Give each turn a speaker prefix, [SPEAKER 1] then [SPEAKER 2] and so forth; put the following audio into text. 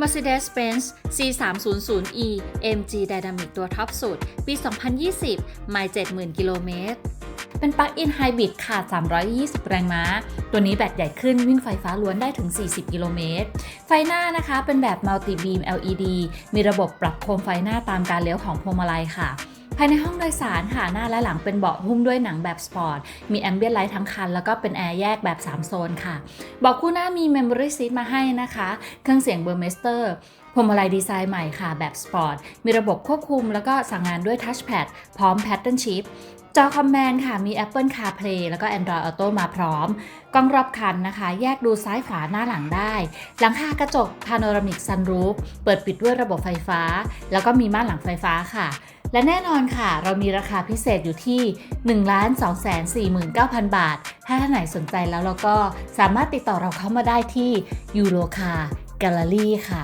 [SPEAKER 1] Mercedes-Benz C300E M G Dynamic ตัวท็อปสุด ปี 2020 ไม่70,000 กิโลเมตร เป็นปลั๊กอินไฮบริดค่ะ 320 แรงม้า ตัวนี้แบตใหญ่ขึ้นวิ่งไฟฟ้าล้วนได้ถึง 40 กิโลเมตร ไฟหน้านะคะเป็นแบบ Multi Beam LED มีระบบปรับโคมไฟหน้าตามการเลี้ยวของพวงมาลัยค่ะ ภายในห้องโดยสารค่ะหน้าและหลังเป็นเบาะหุ้มด้วยหนังแบบสปอร์ต มีแอมเบียนไลท์ทั้งคัน แล้วก็เป็นแอร์แยกแบบ 3 โซนค่ะ เบอกคู่หน้ามี Memory Seat มาให้นะคะ เครื่องเสียงเบอร์เมสเตอร์พวงมาลัยดีไซน์ใหม่ค่ะแบบสปอร์ต มีระบบควบคุมแล้วก็สั่งงานด้วย Touchpad พร้อม Pattern Shift จอคอมแมนค่ะ มี Apple CarPlay แล้วก็ Android Auto มาพร้อม กล้องรอบคันนะคะ แยกดูซ้ายขวาหน้าหลังได้ หลังคากระจก Panoramic Sunroof เปิดปิดด้วยระบบไฟฟ้า แล้วก็มีม่านหลังไฟฟ้าค่ะ และแน่นอนค่ะ เรามีราคาพิเศษอยู่ที่ 1 2 4 9 0 0 0 บาท ถ้าท่านไหนสนใจแล้วเราก็สามารถติดต่อเราเข้ามาได้ที่ยูโรคาแกลเลอรี่ค่ะ